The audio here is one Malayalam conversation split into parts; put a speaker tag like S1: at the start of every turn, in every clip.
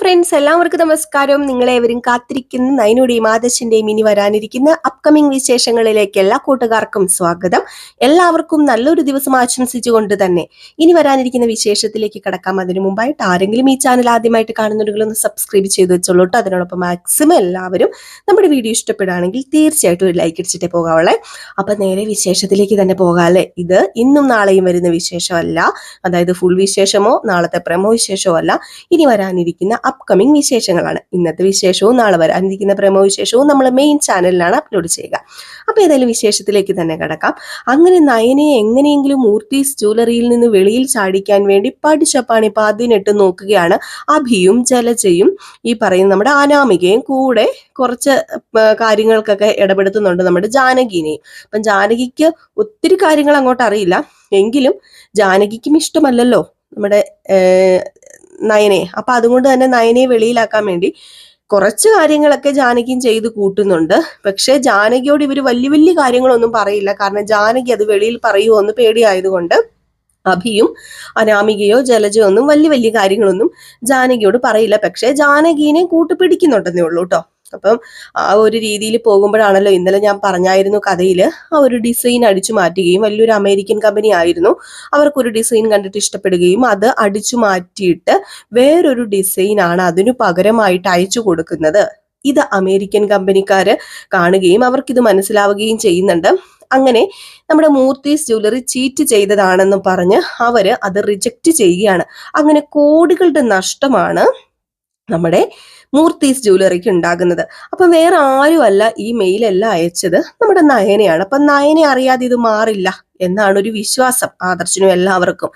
S1: ഫ്രണ്ട്സ് എല്ലാവർക്കും നമസ്കാരം. നിങ്ങളേവരും കാത്തിരിക്കുന്ന. നയനുടെയും ആദശിന്റെയും ഇനി വരാനിരിക്കുന്ന അപ്കമിംഗ് വിശേഷങ്ങളിലേക്ക് എല്ലാ കൂട്ടുകാർക്കും സ്വാഗതം. എല്ലാവർക്കും നല്ലൊരു ദിവസം ആശംസിച്ചുകൊണ്ട് തന്നെ ഇനി വരാനിരിക്കുന്ന വിശേഷത്തിലേക്ക് കടക്കാം. അതിനു മുമ്പായിട്ട് ആരെങ്കിലും ഈ ചാനൽ ആദ്യമായിട്ട് കാണുന്നുണ്ടെങ്കിൽ ഒന്ന് സബ്സ്ക്രൈബ് ചെയ്ത് വെച്ചോളൂട്ടോ അതിനോടൊപ്പം മാക്സിമം എല്ലാവരും നമ്മുടെ വീഡിയോ ഇഷ്ടപ്പെടുകയാണെങ്കിൽ തീർച്ചയായിട്ടും ഒരു ലൈക്ക് അടിച്ചിട്ടേ പോകാവുള്ളേ. അപ്പൊ നേരെ വിശേഷത്തിലേക്ക് തന്നെ പോകാല്ലേ? ഇത് ഇന്നും നാളെയും വരുന്ന വിശേഷമല്ല. അതായത് ഫുൾ വിശേഷമോ നാളത്തെ പ്രമോ വിശേഷമോ അല്ല. ഇനി വരാനിരിക്കുന്ന അപ്കമിംഗ് വിശേഷങ്ങളാണ്. ഇന്നത്തെ വിശേഷവും നാളെ വരാനിരിക്കുന്ന പ്രമോ വിശേഷവും നമ്മൾ മെയിൻ ചാനലിലാണ് അപ്ലോഡ് ചെയ്യുക. അപ്പോൾ ഏതായാലും വിശേഷത്തിലേക്ക് തന്നെ കിടക്കാം. അങ്ങനെ നയനെ എങ്ങനെയെങ്കിലും മൂർത്തീസ് ജ്വല്ലറിയിൽ നിന്ന് വെളിയിൽ ചാടിക്കാൻ വേണ്ടി പഠിച്ചപ്പാണി പതിനെട്ട് നോക്കുകയാണ്. അഭിയും ജലജയും ഈ പറയുന്ന നമ്മുടെ അനാമികയും കൂടെ കുറച്ച് കാര്യങ്ങൾക്കൊക്കെ ഇടപെടുത്തുന്നുണ്ട് നമ്മുടെ ജാനകിനെയും. അപ്പം ജാനകിക്ക് ഒത്തിരി കാര്യങ്ങൾ അങ്ങോട്ട് അറിയില്ല. എങ്കിലും ജാനകിക്കും ഇഷ്ടമല്ലല്ലോ നമ്മുടെ നയനെ. അപ്പൊ അതുകൊണ്ട് തന്നെ നയനെ വെളിയിലാക്കാൻ വേണ്ടി കുറച്ച് കാര്യങ്ങളൊക്കെ ജാനകിയും ചെയ്ത് കൂട്ടുന്നുണ്ട്. പക്ഷെ ജാനകിയോട് ഇവർ വലിയ വലിയ കാര്യങ്ങളൊന്നും പറയില്ല. കാരണം ജാനകി അത് വെളിയിൽ പറയുമോ എന്ന് പേടിയായതുകൊണ്ട് അഭിയും അനാമികയോ ജലജോ ഒന്നും വലിയ വലിയ കാര്യങ്ങളൊന്നും ജാനകിയോട് പറയില്ല. പക്ഷെ ജാനകീനെ കൂട്ടുപിടിക്കുന്നുണ്ടെന്നേ ഉള്ളൂ കേട്ടോ അപ്പം ആ ഒരു രീതിയിൽ പോകുമ്പോഴാണല്ലോ ഇന്നലെ ഞാൻ പറഞ്ഞായിരുന്നു കഥയിൽ ആ ഒരു ഡിസൈൻ അടിച്ചു മാറ്റുകയും വലിയൊരു അമേരിക്കൻ കമ്പനി ആയിരുന്നു. അവർക്കൊരു ഡിസൈൻ കണ്ടിട്ട് ഇഷ്ടപ്പെടുകയും അത് അടിച്ചു മാറ്റിയിട്ട് വേറൊരു ഡിസൈൻ ആണ് അതിനു പകരമായിട്ട് അയച്ചു കൊടുക്കുന്നത്. ഇത് അമേരിക്കൻ കമ്പനിക്കാര് കാണുകയും അവർക്കിത് മനസ്സിലാവുകയും ചെയ്യുന്നുണ്ട്. അങ്ങനെ നമ്മുടെ മൂർത്തീസ് ജ്വല്ലറി ചീറ്റ് ചെയ്തതാണെന്ന് പറഞ്ഞ് അവർ അത് റിജക്റ്റ് ചെയ്യുകയാണ്. അങ്ങനെ കോടികളുടെ നഷ്ടമാണ് നമ്മുടെ മൂർത്തീസ് ജ്വല്ലറിക്ക് ഉണ്ടാകുന്നത്. അപ്പൊ വേറെ ആരുമല്ല ഈ മെയിലെല്ലാം അയച്ചത് നമ്മുടെ നയനയാണ്. അപ്പൊ നയനെ അറിയാതെ ഇത് മാറില്ല എന്നാണ് ഒരു വിശ്വാസം ആദർശനും എല്ലാവർക്കും.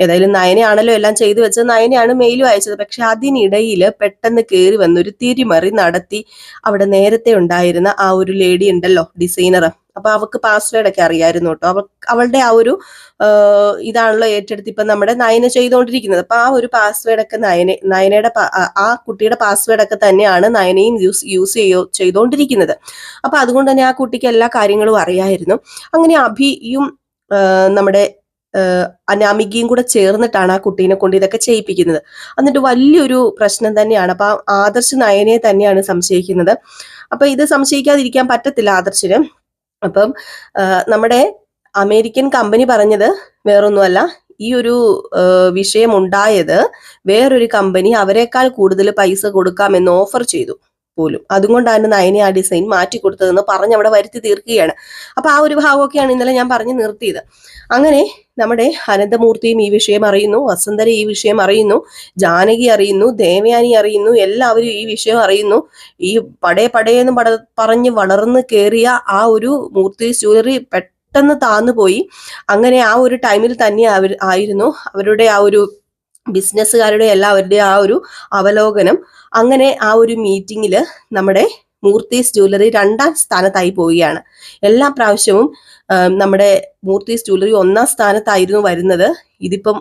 S1: ഏതായാലും നയനയാണല്ലോ എല്ലാം ചെയ്തു വെച്ചത്. നയനയാണ് മെയിലും അയച്ചത്. പക്ഷെ അതിനിടയിൽ പെട്ടെന്ന് കയറി വന്ന് ഒരു തിരിമറി നടത്തി അവിടെ നേരത്തെ ഉണ്ടായിരുന്ന ആ ഒരു ലേഡി ഉണ്ടല്ലോ ഡിസൈനർ അപ്പൊ അവക്ക് പാസ്വേഡ് ഒക്കെ അറിയായിരുന്നു കേട്ടോ. അവ അവളുടെ ആ ഒരു ഇതാണല്ലോ ഏറ്റെടുത്ത് ഇപ്പൊ നമ്മുടെ നയന ചെയ്തുകൊണ്ടിരിക്കുന്നത്. അപ്പൊ ആ ഒരു പാസ്വേഡ് ഒക്കെ നയന നയനയുടെ ആ- കുട്ടിയുടെ പാസ്വേഡ് ഒക്കെ തന്നെയാണ് നയനയും യൂസ് യൂസ് ചെയ്യോ ചെയ്തുകൊണ്ടിരിക്കുന്നത്. അപ്പൊ അതുകൊണ്ട് തന്നെ ആ കുട്ടിക്ക് എല്ലാ കാര്യങ്ങളും അറിയായിരുന്നു. അങ്ങനെ അഭിയും നമ്മുടെ അനാമികയും കൂടെ ചേർന്നിട്ടാണ് ആ കുട്ടീനെ കൊണ്ട് ഇതൊക്കെ ചെയ്യിപ്പിക്കുന്നത്. എന്നിട്ട് വലിയൊരു പ്രശ്നം തന്നെയാണ്. അപ്പൊ ആദർശ് നയനെ തന്നെയാണ് സംശയിക്കുന്നത്. അപ്പൊ ഇത് സംശയിക്കാതിരിക്കാൻ പറ്റത്തില്ല ആദർശിന്. അപ്പം നമ്മുടെ അമേരിക്കൻ കമ്പനി പറഞ്ഞത് വേറൊന്നുമല്ല. ഈ ഒരു വിഷയം ഉണ്ടായത് വേറൊരു കമ്പനി അവരെക്കാൾ കൂടുതൽ പൈസ കൊടുക്കാമെന്ന് ഓഫർ ചെയ്തു. പോലും. അതുകൊണ്ടാണ് നയനെ ആ ഡിസൈൻ മാറ്റി കൊടുത്തതെന്ന് പറഞ്ഞ് അവിടെ വരുത്തി തീർക്കുകയാണ്. അപ്പൊ ആ ഒരു ഭാഗമൊക്കെയാണ് ഇന്നലെ ഞാൻ പറഞ്ഞു നിർത്തിയത്. അങ്ങനെ നമ്മുടെ അനന്തമൂർത്തിയും ഈ വിഷയം അറിയുന്നു വസന്തര ഈ വിഷയം അറിയുന്നു ജാനകി അറിയുന്നു ദേവയാനി അറിയുന്നു എല്ലാവരും ഈ വിഷയം അറിയുന്നു. ഈ പടേ പടേന്ന് പട പറഞ്ഞ് വളർന്ന് കയറിയ ആ ഒരു മൂർത്തി ജ്വല്ലറി പെട്ടെന്ന് താന്നു പോയി. അങ്ങനെ ആ ഒരു ടൈമിൽ തന്നെ അവർ ആയിരുന്നു. അവരുടെ ആ ഒരു ബിസിനസ്സുകാരുടെ എല്ലാവരുടെ ആ ഒരു അവലോകനം. അങ്ങനെ ആ ഒരു മീറ്റിംഗിൽ നമ്മുടെ മൂർത്തീസ് ജ്വല്ലറി രണ്ടാം സ്ഥാനത്തായി പോവുകയാണ്. എല്ലാ പ്രാവശ്യവും നമ്മുടെ മൂർത്തീസ് ജ്വല്ലറി ഒന്നാം സ്ഥാനത്തായിരുന്നു വരുന്നത്. ഇതിപ്പം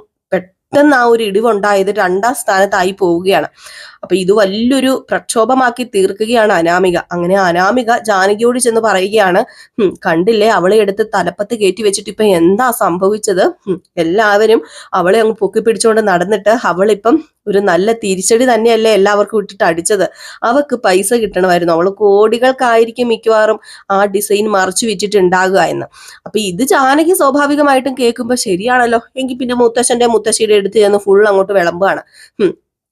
S1: പെട്ടെന്ന് ആ ഒരു ഇടിവുണ്ടായത് രണ്ടാം സ്ഥാനത്തായി പോവുകയാണ്. അപ്പൊ ഇത് വലിയൊരു പ്രക്ഷോഭമാക്കി തീർക്കുകയാണ് അനാമിക. അങ്ങനെ അനാമിക ജാനകിയോട് ചെന്ന് പറയുകയാണ് കണ്ടില്ലേ? അവളെ എടുത്ത് തലപ്പത്ത് കയറ്റി വെച്ചിട്ട് ഇപ്പൊ എന്താ സംഭവിച്ചത്? എല്ലാവരും അവളെ അങ്ങ് പൊക്കി പിടിച്ചുകൊണ്ട് നടന്നിട്ട് അവളിപ്പം ഒരു നല്ല തിരിച്ചടി തന്നെയല്ലേ എല്ലാവർക്കും ഇട്ടിട്ട് അടിച്ചത്. അവക്ക് പൈസ കിട്ടണമായിരുന്നു. അവൾ കോടികൾക്കായിരിക്കും മിക്കവാറും ആ ഡിസൈൻ മറച്ചു വിറ്റിട്ടുണ്ടാകുക എന്ന്. അപ്പൊ ഇത് ജാനകി സ്വാഭാവികമായിട്ടും കേൾക്കുമ്പോ ശരിയാണല്ലോ. എങ്കിൽ പിന്നെ മുത്തശ്ശന്റെ മുത്തശ്ശിയുടെ എടുത്ത് ചെന്ന് ഫുൾ അങ്ങോട്ട് വിളമ്പാണ്.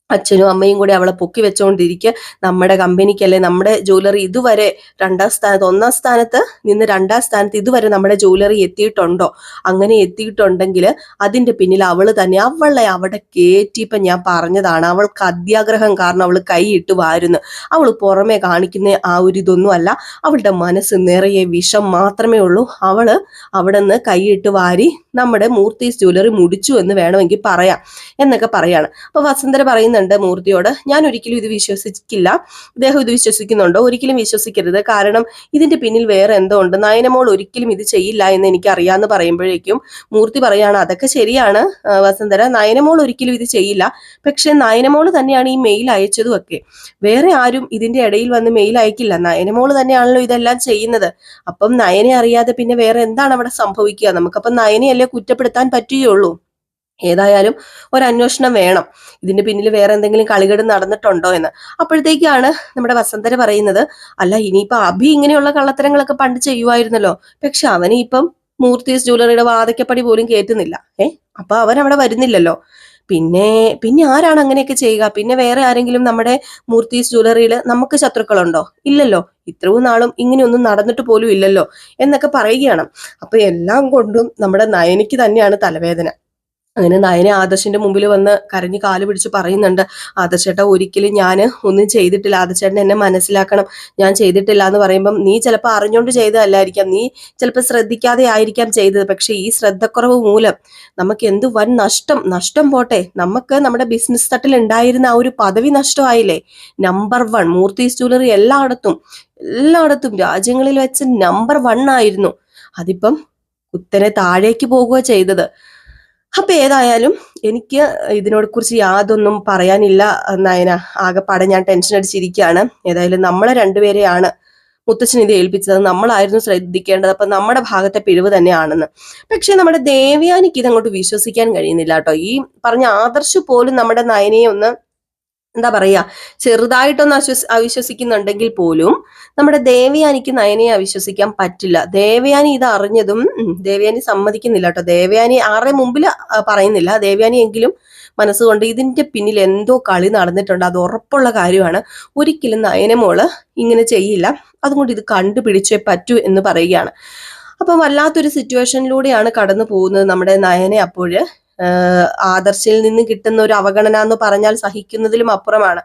S1: അച്ഛനും അമ്മയും കൂടി അവളെ പൊക്കി വെച്ചുകൊണ്ടിരിക്കുക നമ്മുടെ കമ്പനിക്കല്ലേ നമ്മുടെ ജ്വല്ലറി ഇതുവരെ രണ്ടാം സ്ഥാനത്ത് ഒന്നാം സ്ഥാനത്ത് നിന്ന് രണ്ടാം സ്ഥാനത്ത് ഇതുവരെ നമ്മുടെ ജ്വല്ലറി എത്തിയിട്ടുണ്ടോ? അങ്ങനെ എത്തിയിട്ടുണ്ടെങ്കിൽ അതിന്റെ പിന്നിൽ അവൾ തന്നെ അവളെ അവിടെ കയറ്റിയപ്പോ ഞാൻ പറഞ്ഞതാണ് അവൾക്ക് അത്യാഗ്രഹം കാരണം അവൾ കൈയിട്ട് വാരുന്നു. അവൾ പുറമെ കാണിക്കുന്ന ആ ഒരു ഇതൊന്നും അല്ല. അവളുടെ മനസ്സ് നിറയെ വിഷം മാത്രമേ ഉള്ളൂ. അവൾ അവിടെ നിന്ന് കൈയിട്ട് വാരി നമ്മുടെ മൂർത്തി ജ്വല്ലറി മുടിച്ചു എന്ന് വേണമെങ്കിൽ പറയാം. എന്നൊക്കെ പറയാണ്. അപ്പൊ വസന്തര പറയുന്നുണ്ട് മൂർത്തിയോട്. ഞാൻ ഒരിക്കലും ഇത് വിശ്വസിക്കില്ല. അദ്ദേഹം ഇത് വിശ്വസിക്കുന്നുണ്ടോ? ഒരിക്കലും വിശ്വസിക്കരുത്. കാരണം ഇതിന്റെ പിന്നിൽ വേറെ എന്തോ ഉണ്ട്. നയനമോൾ ഒരിക്കലും ഇത് ചെയ്യില്ല എന്ന് എനിക്ക് അറിയാന്ന് പറയുമ്പോഴേക്കും മൂർത്തി പറയാണ് അതൊക്കെ ശരിയാണ് വസന്തര. നയനമോൾ ഒരിക്കലും ഇത് ചെയ്യില്ല. പക്ഷെ നയനമോൾ തന്നെയാണ് ഈ മെയിൽ അയച്ചതും ഒക്കെ. വേറെ ആരും ഇതിന്റെ ഇടയിൽ വന്ന് മെയിൽ അയക്കില്ല. നയനമോൾ തന്നെയാണല്ലോ ഇതെല്ലാം ചെയ്യുന്നത്. അപ്പം നയനെ അറിയാതെ പിന്നെ വേറെ എന്താണ് അവിടെ സംഭവിക്കുക? നമുക്കപ്പം നയനെയല്ലേ കുറ്റപ്പെടുത്താൻ പറ്റുകയുള്ളൂ? ഏതായാലും ഒരു അന്വേഷണം വേണം. ഇതിന്റെ പിന്നിൽ വേറെ എന്തെങ്കിലും കളികേട് നടന്നിട്ടുണ്ടോ എന്ന്. അപ്പോഴത്തേക്കാണ് നമ്മുടെ വസന്തര പറയുന്നത് അല്ല ഇനിയിപ്പോ അഭി ഇങ്ങനെയുള്ള കള്ളത്തരങ്ങളൊക്കെ പണ്ട് ചെയ്യുമായിരുന്നല്ലോ പക്ഷെ അവനിപ്പം മൂർത്തീസ് ജ്വല്ലറിയുടെ വാതക്കപ്പടി പോലും കേറ്റുന്നില്ല. ഏ അപ്പൊ അവൻ അവിടെ വരുന്നില്ലല്ലോ. പിന്നെ പിന്നെ ആരാണ് അങ്ങനെയൊക്കെ ചെയ്യുക? പിന്നെ വേറെ ആരെങ്കിലും നമ്മുടെ മൂർത്തീസ് ജ്വല്ലറിയിൽ നമുക്ക് ശത്രുക്കളുണ്ടോ? ഇല്ലല്ലോ. ഇത്രയും നാളും ഇങ്ങനെയൊന്നും നടന്നിട്ട് പോലും ഇല്ലല്ലോ എന്നൊക്കെ പറയുകയാണ്. അപ്പൊ എല്ലാം കൊണ്ടും നമ്മുടെ നയനിക്ക് തന്നെയാണ് തലവേദന. അങ്ങനെ നയനെ ആദർശിന്റെ മുമ്പിൽ വന്ന് കരഞ്ഞ് കാൽ പിടിച്ച് പറയുന്നുണ്ട് ആദർശേട്ട ഒരിക്കലും ഞാൻ ഒന്നും ചെയ്തിട്ടില്ല. ആദർശേട്ടൻ എന്നെ മനസ്സിലാക്കണം. ഞാൻ ചെയ്തിട്ടില്ല എന്ന് പറയുമ്പം നീ ചിലപ്പോൾ അറിഞ്ഞുകൊണ്ട് ചെയ്തതല്ലായിരിക്കാം. നീ ചിലപ്പോൾ ശ്രദ്ധിക്കാതെ ആയിരിക്കാം ചെയ്തത്. പക്ഷെ ഈ ശ്രദ്ധക്കുറവ് മൂലം നമുക്ക് എന്ത് വൻ നഷ്ടം നഷ്ടം പോട്ടെ. നമുക്ക് നമ്മുടെ ബിസിനസ് തട്ടിൽ ഉണ്ടായിരുന്ന ആ ഒരു പദവി നഷ്ടമായില്ലേ? നമ്പർ വൺ മൂർത്തി ജ്വല്ലറി എല്ലായിടത്തും എല്ലായിടത്തും രാജ്യങ്ങളിൽ വെച്ച് നമ്പർ വൺ ആയിരുന്നു. അതിപ്പം കുത്തനെ താഴേക്ക് പോകുക ചെയ്തത്. അപ്പൊ ഏതായാലും എനിക്ക് ഇതിനോട് കുറിച്ച് യാതൊന്നും പറയാനില്ല നയന. ആകെപ്പാടെ ഞാൻ ടെൻഷൻ അടിച്ചിരിക്കുകയാണ്. ഏതായാലും നമ്മളെ രണ്ടുപേരെയാണ് മുത്തച്ഛൻ ഇത് ഏൽപ്പിച്ചത്. നമ്മളായിരുന്നു ശ്രദ്ധിക്കേണ്ടത്. അപ്പൊ നമ്മുടെ ഭാഗത്തെ പിഴവ് തന്നെയാണെന്ന്. പക്ഷെ നമ്മുടെ ദേവയാനിക്ക് ഇതങ്ങോട്ട് വിശ്വസിക്കാൻ കഴിയുന്നില്ല കേട്ടോ. ഈ പറഞ്ഞ ആദർശ് പോലും നമ്മുടെ നയനയെ ഒന്ന് എന്താ പറയാ ചെറുതായിട്ടൊന്ന് അശ്വസ് അവിശ്വസിക്കുന്നുണ്ടെങ്കിൽ പോലും നമ്മുടെ ദേവയാനിക്ക് നയനയെ അവിശ്വസിക്കാൻ പറ്റില്ല. ദേവയാനി ഇത് അറിഞ്ഞതും ദേവയാനി സമ്മതിക്കുന്നില്ല കേട്ടോ. ദേവയാനി ആരുടെ മുമ്പിൽ പറയുന്നില്ല. ദേവയാനി എങ്കിലും മനസ്സുകൊണ്ട് ഇതിന്റെ പിന്നിൽ എന്തോ കളി നടന്നിട്ടുണ്ട്. അത് ഉറപ്പുള്ള കാര്യമാണ്. ഒരിക്കലും നയനമോൾ ഇങ്ങനെ ചെയ്യില്ല. അതുകൊണ്ട് ഇത് കണ്ടുപിടിച്ചേ പറ്റൂ എന്ന് പറയുകയാണ്. അപ്പം വല്ലാത്തൊരു സിറ്റുവേഷനിലൂടെയാണ് കടന്നു പോകുന്നത് നമ്മുടെ നയനെ അപ്പോഴ് ആദർശിൽ നിന്ന് കിട്ടുന്ന ഒരു അവഗണന എന്ന് പറഞ്ഞാൽ സഹിക്കുന്നതിലും അപ്പുറമാണ്.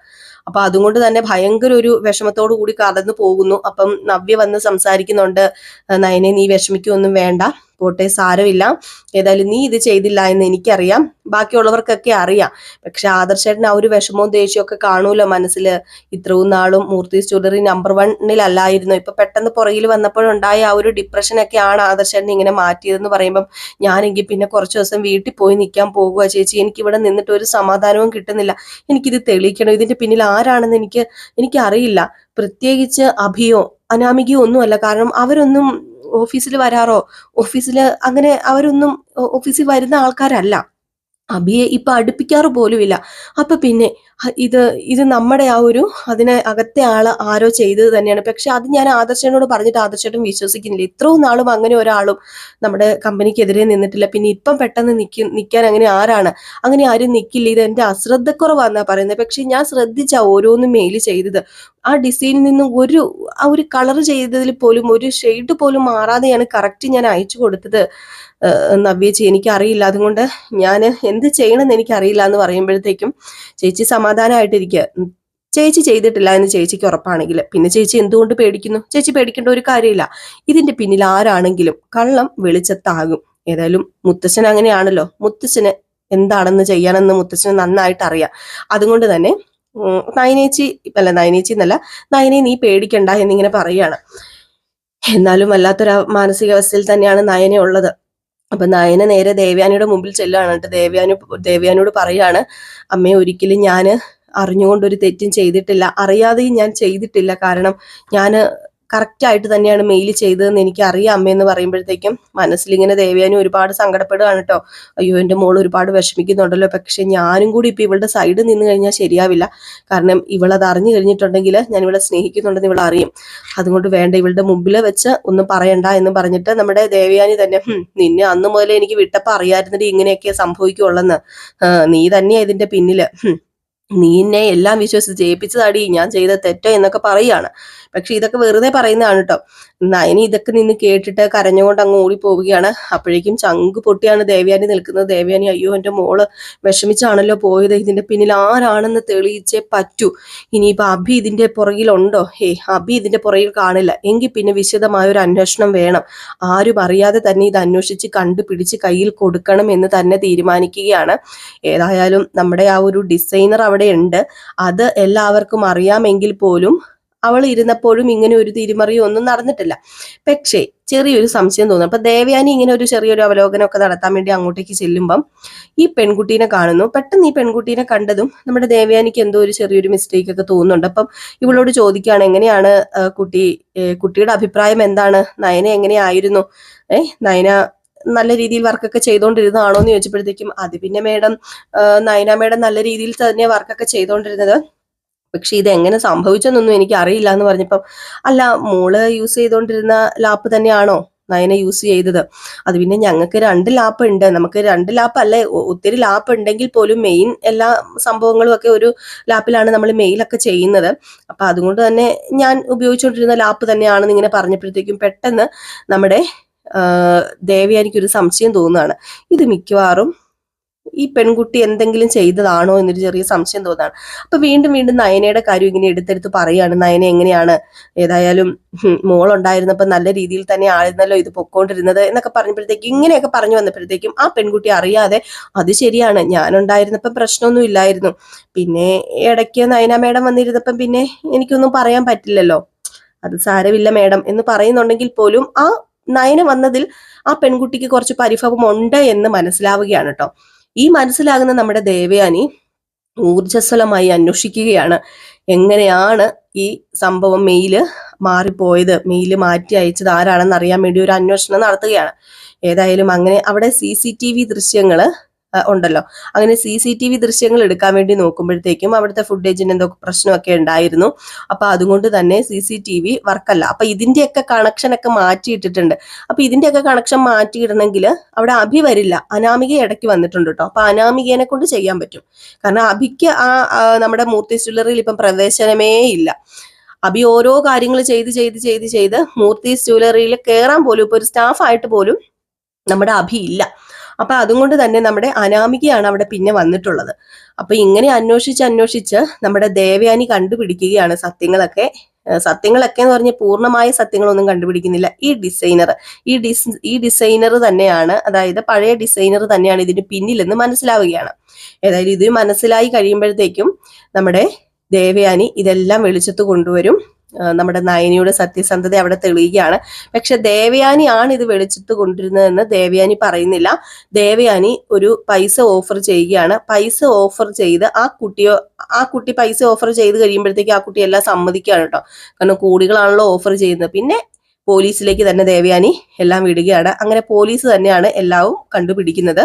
S1: അപ്പൊ അതുകൊണ്ട് തന്നെ ഭയങ്കര ഒരു വിഷമത്തോടു കൂടി കടന്നു പോകുന്നു. അപ്പം നവ്യ വന്ന് സംസാരിക്കുന്നുണ്ട്. "ആ, നയനെ നീ വിഷമിക്കൊന്നും വേണ്ട. പോട്ടെ സാരമില്ല. ഏതായാലും നീ ഇത് ചെയ്തില്ല എന്ന് എനിക്കറിയാം. ബാക്കിയുള്ളവർക്കൊക്കെ അറിയാം. പക്ഷെ ആദർശേട്ടൻ ആ ഒരു വിഷമവും ദേഷ്യമൊക്കെ കാണൂലോ മനസ്സിൽ ഇത്രയും നാളും മൂർത്തി ജ്വല്ലറി നമ്പർ വണ്ണിലല്ലായിരുന്നു ഇപ്പൊ പെട്ടെന്ന് പുറകിൽ വന്നപ്പോഴുണ്ടായ ആ ഒരു ഡിപ്രഷനൊക്കെയാണ് ആദർശേട്ടൻ ഇങ്ങനെ മാറ്റിയതെന്ന് പറയുമ്പം ഞാനെങ്കിൽ പിന്നെ കുറച്ച് ദിവസം വീട്ടിൽ പോയി നിൽക്കാൻ പോകുക ചേച്ചി. എനിക്ക് ഇവിടെ നിന്നിട്ട് ഒരു സമാധാനവും കിട്ടുന്നില്ല. എനിക്കിത് തെളിയിക്കണം? ഇതിന്റെ പിന്നിൽ ആരാണെന്ന് എനിക്ക് എനിക്കറിയില്ല. പ്രത്യേകിച്ച് അഭിയോ അനാമികയോ ഒന്നുമല്ല. കാരണം അവരൊന്നും ഓഫീസിൽ വരാറോ? ഓഫീസിൽ അങ്ങനെ അവരൊന്നും ഓഫീസിൽ വരുന്ന ആൾക്കാരല്ല. അഭിയെ ഇപ്പൊ അടുപ്പിക്കാറ് പോലുമില്ല. അപ്പൊ പിന്നെ ഇത് ഇത് നമ്മുടെ ആ ഒരു അതിനെ അകത്തെ ആൾ ആരോ ചെയ്തത് തന്നെയാണ്. പക്ഷെ അത് ഞാൻ ആദർശനോട് പറഞ്ഞിട്ട് ആദർശേട്ടൻ വിശ്വസിക്കുന്നില്ല. ഇത്രയും നാളും അങ്ങനെ ഒരാളും നമ്മുടെ കമ്പനിക്കെതിരെ നിന്നിട്ടില്ല. പിന്നെ ഇപ്പം പെട്ടെന്ന് നിൽക്കും നിൽക്കാൻ അങ്ങനെ ആരാണ്? അങ്ങനെ ആരും നിൽക്കില്ല ഇത് എന്റെ അശ്രദ്ധക്കുറവാന്നാ പറയുന്നത്. പക്ഷെ ഞാൻ ശ്രദ്ധിച്ച ഓരോന്നും മെയിൽ ചെയ്തത്. ആ ഡിസൈനിൽ നിന്നും ഒരു ആ ഒരു കളർ ചെയ്തതിൽ പോലും ഒരു ഷെയ്ഡ് പോലും മാറാതെയാണ് കറക്റ്റ് ഞാൻ അയച്ചു കൊടുത്തത്. നവ്യ നവ്യേച്ചി എനിക്കറിയില്ല. അതുകൊണ്ട് ഞാൻ എന്ത് ചെയ്യണമെന്ന് എനിക്കറിയില്ല എന്ന് പറയുമ്പോഴത്തേക്കും ചേച്ചി സമാധാനമായിട്ടിരിക്കുക ചേച്ചി ചെയ്തിട്ടില്ല എന്ന് ചേച്ചിക്ക് ഉറപ്പാണെങ്കിൽ. പിന്നെ ചേച്ചി എന്തുകൊണ്ട് പേടിക്കുന്നു? ചേച്ചി പേടിക്കേണ്ട ഒരു കാര്യമില്ല. ഇതിന്റെ പിന്നിൽ ആരാണെങ്കിലും കള്ളം വെളിച്ചത്താകും. ഏതായാലും മുത്തച്ഛൻ അങ്ങനെയാണല്ലോ. മുത്തച്ഛന് എന്താണെന്ന് ചെയ്യാനെന്ന് മുത്തച്ഛന് നന്നായിട്ട് അറിയാം. അതുകൊണ്ട് തന്നെ നയനേച്ചി അല്ല നയനേച്ചി എന്നല്ല നയനെ നീ പേടിക്കണ്ട എന്നിങ്ങനെ പറയാണ് എന്നാലും വല്ലാത്തൊരു മാനസികാവസ്ഥയിൽ തന്നെയാണ് നയനെ ഉള്ളത് അപ്പൊ നയന നേരെ ദേവ്യാനിയുടെ മുമ്പിൽ ചെല്ലുകയാണ്. കേട്ടോ ദേവ്യാനി ദേവ്യാനിയോട് പറയാണ് അമ്മയെ ഒരിക്കലും ഞാൻ അറിഞ്ഞുകൊണ്ടൊരു തെറ്റും ചെയ്തിട്ടില്ല. അറിയാതെയും ഞാൻ ചെയ്തിട്ടില്ല. കാരണം ഞാൻ കറക്റ്റ് ആയിട്ട് തന്നെയാണ് മെയിൽ ചെയ്തതെന്ന് എനിക്ക് അറിയാം അമ്മയെന്ന് പറയുമ്പോഴത്തേക്കും മനസ്സിലിങ്ങനെ ദേവയാനി ഒരുപാട് സങ്കടപ്പെടുകയാണ് കേട്ടോ അയ്യോ എന്റെ മോൾ ഒരുപാട് വിഷമിക്കുന്നുണ്ടല്ലോ. പക്ഷെ ഞാനും കൂടി ഇപ്പൊ ഇവളുടെ സൈഡ് നിന്ന് കഴിഞ്ഞാൽ ശരിയാവില്ല. കാരണം ഇവളത് അറിഞ്ഞു കഴിഞ്ഞിട്ടുണ്ടെങ്കിൽ ഞാൻ ഇവളെ സ്നേഹിക്കുന്നുണ്ടെന്ന് ഇവൾ അറിയും. അതുകൊണ്ട് വേണ്ട ഇവളുടെ മുമ്പിൽ വെച്ച് ഒന്നും പറയണ്ട എന്ന് പറഞ്ഞിട്ട് നമ്മുടെ ദേവയാനി തന്നെ "ഹും, നിന്നെ അന്ന് മുതലേ എനിക്ക് വിട്ടപ്പോ അറിയായിരുന്നിട്ട് ഇങ്ങനെയൊക്കെ സംഭവിക്കുള്ളെന്ന്. നീ തന്നെയാ ഇതിന്റെ പിന്നിൽ. നീ എന്നെ എല്ലാം വിശ്വസിച്ച് ജയിപ്പിച്ചതാടി ഞാൻ ചെയ്ത തെറ്റോ എന്നൊക്കെ പറയുകയാണ്. പക്ഷെ ഇതൊക്കെ വെറുതെ പറയുന്നതാണ് കേട്ടോ നയനി ഇതൊക്കെ നിന്ന് കേട്ടിട്ട് കരഞ്ഞുകൊണ്ട് അങ്ങ് ഓടി പോവുകയാണ് അപ്പോഴേക്കും ചങ്ക് പൊട്ടിയാണ് ദേവയാനി നിൽക്കുന്നത്. ദേവയാനി അയ്യോ എന്റെ മോൾ വിഷമിച്ചാണല്ലോ പോയത്. ഇതിന്റെ പിന്നിൽ ആരാണെന്ന് തെളിയിച്ചേ പറ്റൂ. ഇനിയിപ്പോ അഭി ഇതിന്റെ പുറകിലുണ്ടോ? ഹേ അഭി ഇതിന്റെ പുറകിൽ കാണില്ല. എങ്കിൽ പിന്നെ വിശദമായ ഒരു അന്വേഷണം വേണം. ആരും അറിയാതെ തന്നെ ഇത് അന്വേഷിച്ച് കണ്ടുപിടിച്ച് കയ്യിൽ കൊടുക്കണം എന്ന് തന്നെ തീരുമാനിക്കുകയാണ്. ഏതായാലും നമ്മുടെ ആ ഒരു ഡിസൈനർ അവിടെ ഉണ്ട്. അത് എല്ലാവർക്കും അറിയാമെങ്കിൽ പോലും അവൾ ഇരുന്നപ്പോഴും ഇങ്ങനെ ഒരു തിരിമറിയോ ഒന്നും നടന്നിട്ടില്ല. പക്ഷേ ചെറിയൊരു സംശയം തോന്നുന്നു. അപ്പൊ ദേവയാനി ഇങ്ങനെ ഒരു ചെറിയൊരു അവലോകനമൊക്കെ നടത്താൻ വേണ്ടി അങ്ങോട്ടേക്ക് ചെല്ലുമ്പം ഈ പെൺകുട്ടീനെ കാണുന്നു. പെട്ടെന്ന് ഈ പെൺകുട്ടീനെ കണ്ടതും നമ്മുടെ ദേവയാനിക്ക് എന്തോ ഒരു ചെറിയൊരു മിസ്റ്റേക്ക് ഒക്കെ തോന്നുന്നുണ്ട്. അപ്പം ഇവളോട് ചോദിക്കുകയാണ് എങ്ങനെയാണ് കുട്ടി കുട്ടിയുടെ അഭിപ്രായം എന്താണ്? നയന എങ്ങനെയായിരുന്നു? ഏഹ് നയന നല്ല രീതിയിൽ വർക്കൊക്കെ ചെയ്തുകൊണ്ടിരുന്നതാണോ എന്ന് ചോദിച്ചപ്പോഴത്തേക്കും അത് പിന്നെ മേഡം നയന മേഡം നല്ല രീതിയിൽ തന്നെ വർക്കൊക്കെ ചെയ്തുകൊണ്ടിരുന്നത് പക്ഷെ ഇത് എങ്ങനെ സംഭവിച്ചെന്നൊന്നും എനിക്ക് അറിയില്ല എന്ന് പറഞ്ഞപ്പം അല്ല മോൾ യൂസ് ചെയ്തുകൊണ്ടിരുന്ന ലാപ്പ് തന്നെയാണോ നയന യൂസ് ചെയ്തത്? അത് പിന്നെ ഞങ്ങൾക്ക് രണ്ട് ലാപ്പ് ഉണ്ട് നമുക്ക് രണ്ട് ലാപ്പ് അല്ലേ ഒത്തിരി ലാപ്പ് ഉണ്ടെങ്കിൽ പോലും മെയിൻ എല്ലാ സംഭവങ്ങളും ഒക്കെ ഒരു ലാപ്പിലാണ് നമ്മൾ മെയിലൊക്കെ ചെയ്യുന്നത്. അപ്പൊ അതുകൊണ്ട് തന്നെ ഞാൻ ഉപയോഗിച്ചുകൊണ്ടിരുന്ന ലാപ്പ് തന്നെയാണെന്ന് ഇങ്ങനെ പറഞ്ഞപ്പോഴത്തേക്കും പെട്ടെന്ന് നമ്മുടെ ദേവിയാനിക്ക് എനിക്കൊരു സംശയം തോന്നുകയാണ്. ഇത് മിക്കവാറും ഈ പെൺകുട്ടി എന്തെങ്കിലും ചെയ്തതാണോ എന്നൊരു ചെറിയ സംശയം തോന്നാണ് അപ്പൊ വീണ്ടും വീണ്ടും നയനയുടെ കാര്യം ഇങ്ങനെ എടുത്തെടുത്ത് പറയാണ് നയന എങ്ങനെയാണ്? ഏതായാലും മോൾ മോളുണ്ടായിരുന്നപ്പോ നല്ല രീതിയിൽ തന്നെ ആയിരുന്നല്ലോ ഇത് പൊക്കോണ്ടിരുന്നത് എന്നൊക്കെ പറഞ്ഞപ്പോഴത്തേക്കും ഇങ്ങനെയൊക്കെ പറഞ്ഞു വന്നപ്പോഴത്തേക്കും ആ പെൺകുട്ടി അറിയാതെ അത് ശരിയാണ് ഞാനുണ്ടായിരുന്നപ്പം പ്രശ്നമൊന്നും ഇല്ലായിരുന്നു. പിന്നെ ഇടയ്ക്ക് നയന മേഡം വന്നിരുന്നപ്പം പിന്നെ എനിക്കൊന്നും പറയാൻ പറ്റില്ലല്ലോ. അത് സാരമില്ല മേഡം എന്ന് പറയുന്നുണ്ടെങ്കിൽ പോലും ആ നയന വന്നതിൽ ആ പെൺകുട്ടിക്ക് കുറച്ച് പരിഭവം ഉണ്ട് എന്ന് മനസ്സിലാവുകയാണ് കേട്ടോ ഈ മനസ്സിലാകുന്ന നമ്മുടെ ദേവയാനി ഊർജസ്വലമായി അന്വേഷിക്കുകയാണ്. എങ്ങനെയാണ് ഈ സംഭവം മെയിൽ മാറിപ്പോയത്? മെയിൽ മാറ്റി അയച്ചത് ആരാണെന്ന് അറിയാൻ വേണ്ടി ഒരു അന്വേഷണം നടത്തുകയാണ്. ഏതായാലും അങ്ങനെ അവിടെ സി സി ടി വി ദൃശ്യങ്ങൾ ഉണ്ടല്ലോ. അങ്ങനെ സി സി ടി വി ദൃശ്യങ്ങൾ എടുക്കാൻ വേണ്ടി നോക്കുമ്പോഴത്തേക്കും അവിടുത്തെ ഫുട്ടേജിന് എന്തൊക്കെ പ്രശ്നമൊക്കെ ഉണ്ടായിരുന്നു. അപ്പൊ അതുകൊണ്ട് തന്നെ സി സി ടി വി വർക്കല്ല. അപ്പൊ ഇതിന്റെയൊക്കെ കണക്ഷൻ ഒക്കെ മാറ്റിയിട്ടിട്ടുണ്ട്. അപ്പൊ ഇതിന്റെയൊക്കെ കണക്ഷൻ മാറ്റിയിടണമെങ്കിൽ അവിടെ അഭി വരില്ല. അനാമിക ഇടയ്ക്ക് വന്നിട്ടുണ്ട് കേട്ടോ അപ്പൊ അനാമികേനെ കൊണ്ട് ചെയ്യാൻ പറ്റും. കാരണം അഭിക്ക് ആ ആ, നമ്മുടെ മൂർത്തി സ്റ്റുലറിയിൽ ഇപ്പം പ്രവേശനമേ ഇല്ല. അഭി ഓരോ കാര്യങ്ങൾ ചെയ്ത് ചെയ്ത് ചെയ്ത് ചെയ്ത് മൂർത്തി ജ്വല്ലറിയിൽ കയറാൻ പോലും ഇപ്പൊ ഒരു സ്റ്റാഫായിട്ട് പോലും നമ്മുടെ അഭി ഇല്ല. അപ്പൊ അതുകൊണ്ട് തന്നെ നമ്മുടെ അനാമികയാണ് അവിടെ പിന്നെ വന്നിട്ടുള്ളത്. അപ്പൊ ഇങ്ങനെ അന്വേഷിച്ച് അന്വേഷിച്ച് നമ്മുടെ ദേവയാനി കണ്ടുപിടിക്കുകയാണ് സത്യങ്ങളൊക്കെ. സത്യങ്ങളൊക്കെ എന്ന് പറഞ്ഞ പൂർണമായ സത്യങ്ങളൊന്നും കണ്ടുപിടിക്കുന്നില്ല. ഈ ഡിസൈനർ ഈ ഡിസ് ഈ ഡിസൈനർ തന്നെയാണ് അതായത് പഴയ ഡിസൈനർ തന്നെയാണ് ഇതിന് പിന്നിലെന്ന് മനസ്സിലാവുകയാണ്. ഏതായാലും ഇത് മനസ്സിലായി കഴിയുമ്പോഴത്തേക്കും നമ്മുടെ ദേവയാനി ഇതെല്ലാം വെളിച്ചത്ത് കൊണ്ടുവരും. നമ്മുടെ നയനിയുടെ സത്യസന്ധത അവിടെ തെളിയുകയാണ്. പക്ഷെ ദേവയാനി ആണ് ഇത് വെളിച്ചിട്ട് കൊണ്ടിരുന്നതെന്ന് ദേവയാനി പറയുന്നില്ല. ദേവയാനി ഒരു പൈസ ഓഫർ ചെയ്യുകയാണ്. പൈസ ഓഫർ ചെയ്ത് ആ കുട്ടിയോ ആ കുട്ടി പൈസ ഓഫർ ചെയ്ത് കഴിയുമ്പോഴത്തേക്ക് ആ കുട്ടി എല്ലാം സമ്മതിക്കുകയാണ് കേട്ടോ. കാരണം കോടികളാണല്ലോ ഓഫർ ചെയ്യുന്നത്. പിന്നെ പോലീസിലേക്ക് തന്നെ ദേവയാനി എല്ലാം വിടുകയാണ്. അങ്ങനെ പോലീസ് തന്നെയാണ് എല്ലാവും കണ്ടുപിടിക്കുന്നത്.